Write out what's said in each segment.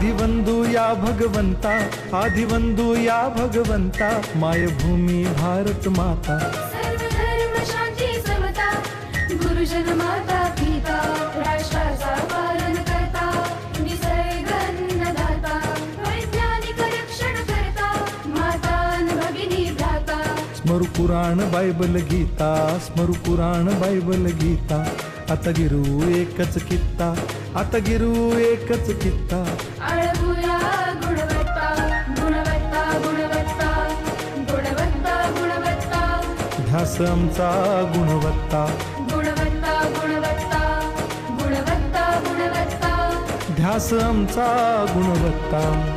आदिवंदू या भगवंता आदिवंदू या भगवंता मायभूमी भारत माता। गुरुजन माता पिता राष्ट्राचा पालन करता निसर्ग अन्नदाता वैज्ञानिक रक्षण करता माता अन भगिनी भ्राता। स्मरु पुराण बायबल गीता स्मरु पुराण बायबल गीता। आता गिरू एकच कित्ता आता गिरू एकच कित्ता। ध्यास आमचा गुणवत्ता. गुणवत्ता गुणवत्ता गुणवत्ता गुणवत्ता. ध्यास आमचा गुणवत्ता.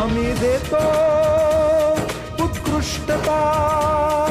हमी देतो उत्कृष्टता. उत्कृष्टता